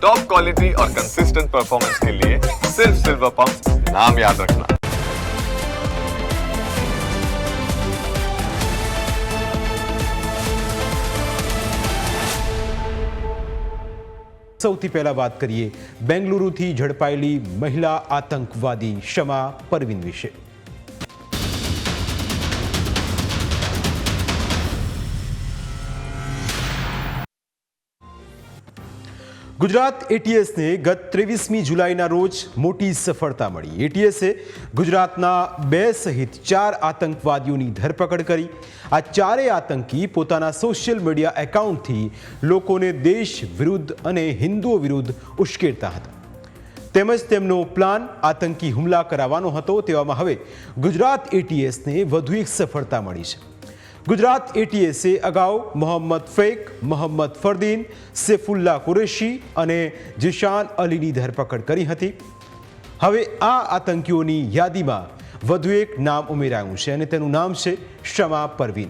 Top quality और consistent performance के लिए सिर्फ सिल्वर पंप नाम याद रखना સૌથી પહેલા વાત કરીએ બેંગલુરુથી ઝડપાયેલી મહિલા આતંકવાદી શમા પરવીન વિશે ગુજરાત એટીએસને ગત ત્રેવીસમી જુલાઈના રોજ મોટી સફળતા મળી. એટીએસે ગુજરાતના બે સહિત ચાર આતંકવાદીઓની ધરપકડ કરી. આ ચારેય આતંકી પોતાના સોશિયલ મીડિયા એકાઉન્ટથી લોકોને દેશ વિરુદ્ધ અને હિન્દુઓ વિરુદ્ધ ઉશ્કેરતા હતા. તેમજ તેમનો પ્લાન આતંકી હુમલા કરાવવાનો હતો તેવામાં હવે ગુજરાત એટીએસને વધુ એક સફળતા મળી છે. ગુજરાત એટીએસે અગાઉ મોહમ્મદ ફેક, મોહમ્મદ ફરદીન, સેફુલ્લા કુરેશી અને જીશાન અલીની ધરપકડ કરી હતી. હવે આ આતંકીઓની યાદીમાં વધુ એક નામ ઉમેરાયું છે અને તેનું નામ છે શમા પરવીન.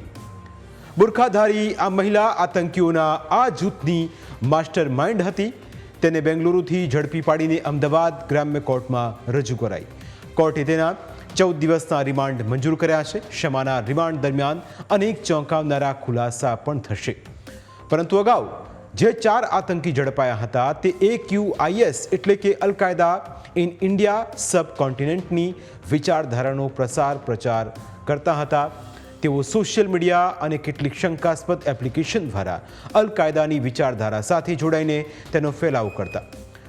બુરખાધારી આ મહિલા આતંકીઓના આ જૂથની માસ્ટર માઇન્ડ હતી. તેને બેંગલુરુથી ઝડપી પાડીને અમદાવાદ ગ્રામ્ય કોર્ટમાં રજૂ કરાઈ. કોર્ટે તેના ચૌદ દિવસના રિમાન્ડ મંજૂર કર્યા છે. શમાના રિમાન્ડ દરમિયાન અનેક ચોંકાવનારા ખુલાસા પણ થશે. પરંતુ અગાઉ જે ચાર આતંકી ઝડપાયા હતા તે એક્યુઆઈએસ એટલે કે al Qaeda in India sub કોન્ટિનેન્ટની વિચારધારાનો પ્રસાર પ્રચાર કરતા હતા. તેઓ સોશિયલ મીડિયા અને કેટલીક શંકાસ્પદ એપ્લિકેશન દ્વારા અલ કાયદાની વિચારધારા સાથે જોડાઈને તેનો ફેલાવો કરતા.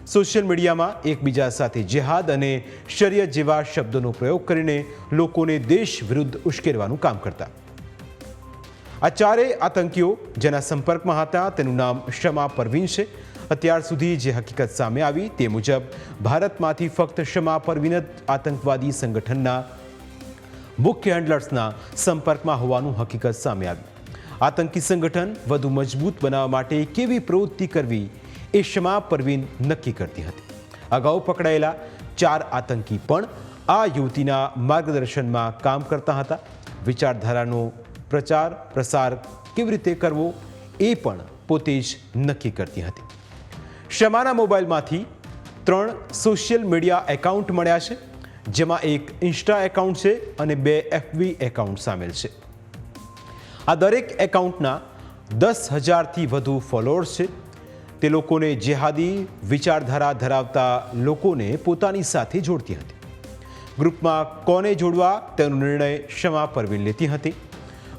સોશિયલ મીડિયામાં એકબીજા સાથે જેહાદ અને શરિયત જેવા શબ્દોનો પ્રયોગ કરીને લોકોને દેશ વિરુદ્ધ ઉશ્કેરવાનું કામ કરતા. આ ચારેય આતંકીઓ જેના સંપર્કમાં હતા તેનું નામ શમા પરવીન છે. અત્યાર સુધી જે હકીકત સામે આવી તે મુજબ ભારતમાંથી ફક્ત શમા પરવીન આતંકવાદી સંગઠનના મુખ્ય હેન્ડલર્સના સંપર્કમાં હોવાનું હકીકત સામે આવ્યું. આતંકી સંગઠન વધુ મજબૂત બનાવવા માટે કેવી પ્રવૃત્તિ કરવી એ ક્ષમા પરવીન નક્કી કરતી હતી. અગાઉ પકડાયેલા ચાર આતંકી પણ આ યુવતીના માર્ગદર્શનમાં કામ કરતા હતા. વિચારધારાનો પ્રચાર, પ્રસાર કેવી રીતે કરવો એ પણ પોતે જ નક્કી કરતી હતી. શમાના મોબાઈલમાંથી ત્રણ સોશિયલ મીડિયા એકાઉન્ટ મળ્યા છે, જેમાં એક ઇન્સ્ટા એકાઉન્ટ છે અને બે એફબી એકાઉન્ટ સામેલ છે. આ દરેક એકાઉન્ટના દસ હજારથી વધુ ફોલોઅર્સ છે. તે લોકોને જેહાદી વિચારધારા ધરાવતા લોકોને પોતાની સાથે જોડતી હતી. ગ્રુપમાં કોને જોડવા તેનો નિર્ણય ક્ષમા પરવીન લેતી હતી.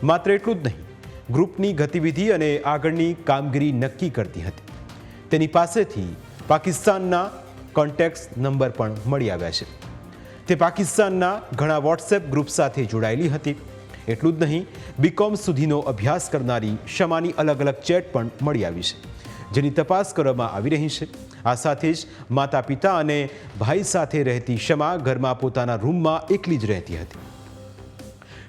માત્ર એટલું જ નહીં, ગ્રુપની ગતિવિધિ અને આગળની કામગીરી નક્કી કરતી હતી. તેની પાસેથી પાકિસ્તાનના કોન્ટેક્ટ નંબર પણ મળી આવ્યા છે. તે પાકિસ્તાનના ઘણા વોટ્સએપ ગ્રુપ સાથે જોડાયેલી હતી. એટલું જ નહીં, બીકોમ સુધીનો અભ્યાસ કરનારી ક્ષમાની અલગ અલગ ચેટ પણ મળી આવી છે. જેની તપાસ કરવામાં આવી રહી છે. આ સાથે જ માતા પિતા અને ભાઈ સાથે રહેતી ક્ષમા ઘરમાં પોતાના રૂમમાં એકલી જ રહેતી હતી.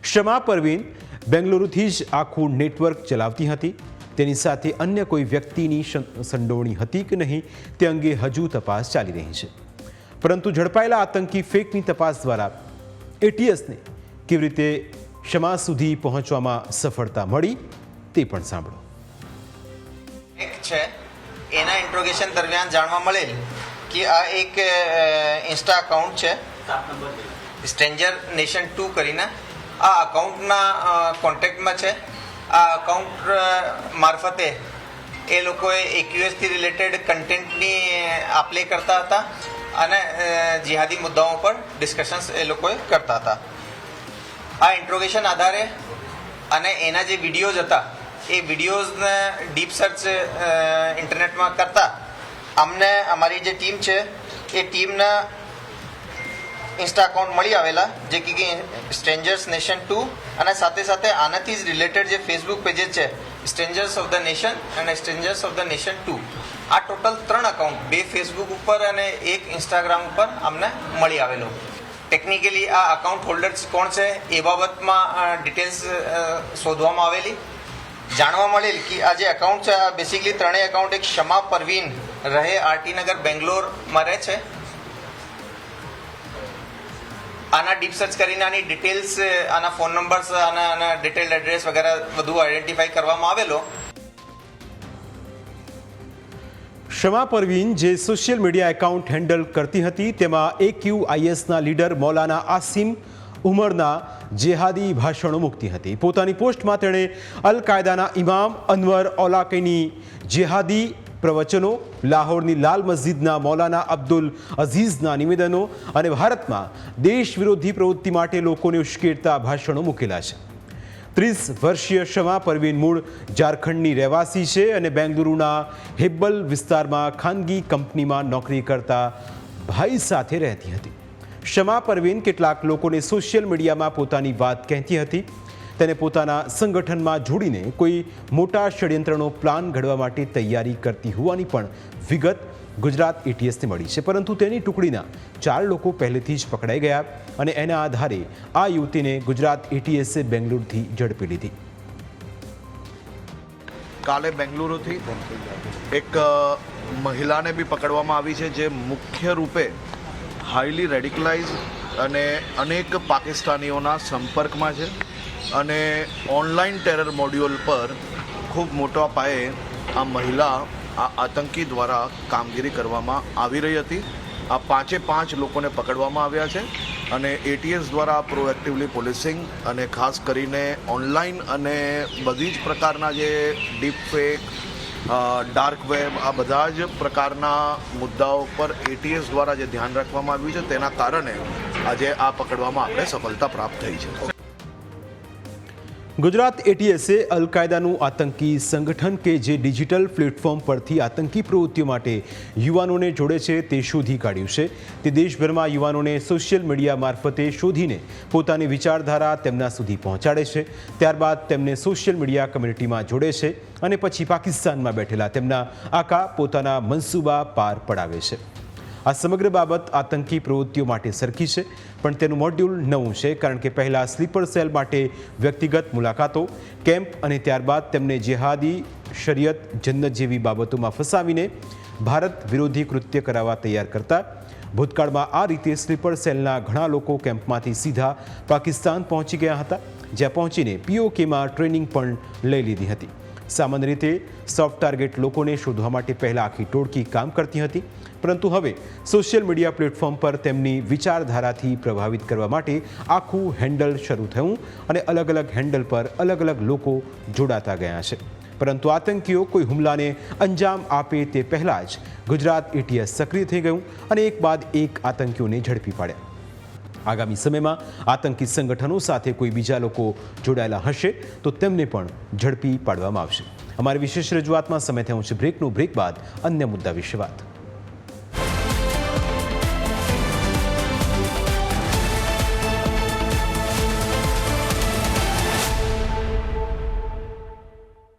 ક્ષમા પરવીન બેંગલુરુથી જ આખું નેટવર્ક ચલાવતી હતી. તેની સાથે અન્ય કોઈ વ્યક્તિની સંડોવણી હતી કે નહીં તે અંગે હજુ તપાસ ચાલી રહી છે. પરંતુ ઝડપાયેલા આતંકી ફેકની તપાસ દ્વારા એટીએસને કેવી રીતે ક્ષમા સુધી પહોંચવામાં સફળતા મળી તે પણ સાંભળો. છે. એના ઇન્ટ્રોગેશન દરમિયાન જાણવા મળેલ કે આ એક ઇન્સ્ટા અકાઉન્ટ છે. સ્ટ્રેન્જર નેશન ટુ કરીને. આ અકાઉન્ટના કોન્ટેક્ટમાં છે. આ અકાઉન્ટ મારફતે એ લોકોએ એક્યુએસથી રિલેટેડ કન્ટેન્ટની આપલે કરતા હતા અને જિહાદી મુદ્દાઓ પર ડિસ્કશન્સ એ લોકોએ કરતા હતા. આ ઇન્ટ્રોગેશન આધારે અને એના જે વિડીયોઝ હતા એ વિડીયોઝને ડીપ સર્ચ ઇન્ટરનેટમાં કરતા અમને અમારી જે ટીમ છે, એ ટીમના ઇન્સ્ટા અકાઉન્ટ મળી આવેલા, જે કે સ્ટ્રેન્જર્સ નેશન ટુ અને સાથે સાથે આનાથી જ રિલેટેડ જે ફેસબુક પેજેસ છે સ્ટ્રેન્જર્સ ઓફ ધ નેશન અને strangers of the nation two આ ટોટલ ત્રણ અકાઉન્ટ બે ફેસબુક ઉપર અને એક ઇન્સ્ટાગ્રામ ઉપર અમને મળી આવેલું. ટેકનિકલી આ અકાઉન્ટ હોલ્ડર્સ કોણ છે, એ બાબતમાં ડિટેલ્સ શોધવામાં આવેલી. જાણવા મળેલ કે આ જે અકાઉન્ટ છે, આ બેસિકલી ત્રણેય અકાઉન્ટ એક ક્ષમા પરવીન રહે આરટી નગર, બેંગ્લોરમાં રહે છે. આના ડીપ સર્ચ કરીને આની ડિટેલ્સ આના ફોન નંબર્સ આના આના ડિટેલ એડ્રેસ વગેરે બધું આઈડેન્ટિફાઈ કરવામાં આવેલો. ક્ષમા પરવીન જે સોશિયલ મીડિયા એકાઉન્ટ હેન્ડલ કરતી હતી, તેમાં એક્યુઆઈએસના લીડર મૌલાના આસિમ ઉમરના જેહાદી ભાષણો મૂકતી હતી. પોતાની પોસ્ટમાં તેણે અલ કાયદાના ઇમામ અનવર ઓલાકીની જેહાદી પ્રવચનો, લાહોરની લાલ મસ્જિદના મૌલાના અબ્દુલ અઝીઝના નિવેદનો અને ભારતમાં દેશ વિરોધી પ્રવૃત્તિ માટે લોકોને ઉશ્કેરતા ભાષણો મૂકેલા છે. ત્રીસ વર્ષીય શમા પરવીન મૂળ ઝારખંડની રહેવાસી છે અને બેંગલુરુના હેબ્બલ વિસ્તારમાં ખાનગી કંપનીમાં નોકરી કરતા ભાઈ સાથે રહેતી હતી. શમા પરવીન કેટલાક લોકોને સોશિયલ મીડિયામાં પોતાની વાત કહેતી હતી. તેને પોતાના સંગઠનમાં જોડીને કોઈ મોટા ષડયંત્રનો પ્લાન ઘડવા માટે તૈયારી કરતી હોવાની પણ વિગત ગુજરાત એટીએસને મળી છે. પરંતુ તેની ટુકડીના ચાર લોકો પહેલેથી જ પકડાઈ ગયા અને એના આધારે આ યુવતીને ગુજરાત એટીએસે બેંગ્લુરુથી ઝડપી લીધી. કાલે બેંગલુરુથી એક મહિલાને બી પકડવામાં આવી છે, જે મુખ્ય રૂપે હાઈલી રેડિકલાઇઝ અને અનેક પાકિસ્તાનીઓના સંપર્કમાં છે અને ઓનલાઈન ટેરર મોડ્યુલ પર ખૂબ મોટા પાયે આ મહિલા આ આતંકી દ્વારા કામગીરી કરવામાં આવી રહી હતી. આ પાંચે પાંચ લોકોને પકડવામાં આવ્યા છે અને એટીએસ દ્વારા પ્રોએક્ટિવલી પોલીસિંગ અને ખાસ કરીને ઓનલાઈન અને બધી જ પ્રકારના જે ડીપ ફેક ડાર્ક વેબ આ બધા જ પ્રકારના મુદ્દાઓ પર એટીએસ દ્વારા જે ધ્યાન રાખવામાં આવ્યું છે, તેના કારણે આજે આ પકડવામાં આપણે સફળતા પ્રાપ્ત થઈ છે. ગુજરાત એટીએસે અલ કાયદાનું આતંકી સંગઠન કે જે ડિજિટલ પ્લેટફોર્મ પરથી આતંકી પ્રવૃત્તિઓ માટે યુવાનોને જોડે છે તે શોધી કાઢ્યું છે. તે દેશભરમાં યુવાનોને સોશિયલ મીડિયા મારફતે શોધીને પોતાની વિચારધારા તેમના સુધી પહોંચાડે છે. ત્યારબાદ તેમને સોશિયલ મીડિયા કમ્યુનિટીમાં જોડે છે અને પછી પાકિસ્તાનમાં બેઠેલા તેમના આકા પોતાના મનસૂબા પાર પડાવે છે. આ સમગ્ર બાબત આતંકી પ્રવૃત્તિઓ માટે સરખી છે, પણ તેનું મોડ્યુલ નવું છે, કારણ કે પહેલાં સ્લીપર સેલ માટે વ્યક્તિગત મુલાકાતો, કેમ્પ અને ત્યારબાદ તેમને જેહાદી, શરિયત, જન્નત જેવી બાબતોમાં ફસાવીને ભારત વિરોધી કૃત્ય કરાવવા તૈયાર કરતા. ભૂતકાળમાં આ રીતે સ્લીપર સેલના ઘણા લોકો કેમ્પમાંથી સીધા પાકિસ્તાન પહોંચી ગયા હતા, જ્યાં પહોંચીને પીઓકેમાં ટ્રેનિંગ પણ લઈ લીધી હતી. સામાન્ય રીતે સોફ્ટ ટાર્ગેટ લોકોને શોધવા માટે પહેલાં આખી ટોળકી કામ કરતી હતી પરંતુ હવે સોશિયલ મીડિયા પ્લેટફોર્મ પર તેમની વિચારધારાથી પ્રભાવિત કરવા માટે આખું હેન્ડલ શરૂ થયું અને અલગ અલગ હેન્ડલ પર અલગ અલગ લોકો જોડાતા ગયા છે. પરંતુ આતંકીઓ કોઈ હુમલાને અંજામ આપે તે પહેલાં જ ગુજરાત એટીએસ સક્રિય થઈ ગયું અને એક બાદ એક આતંકીઓને ઝડપી પાડ્યા. આગામી સમયમાં આતંકી સંગઠનો સાથે કોઈ બીજા લોકો જોડાયેલા હશે તો તેમને પણ ઝડપી પાડવામાં આવશે. અમારી વિશેષ રજૂઆતમાં સમય થયો છે. બ્રેકનો બ્રેક બાદ અન્ય મુદ્દા વિશે વાત.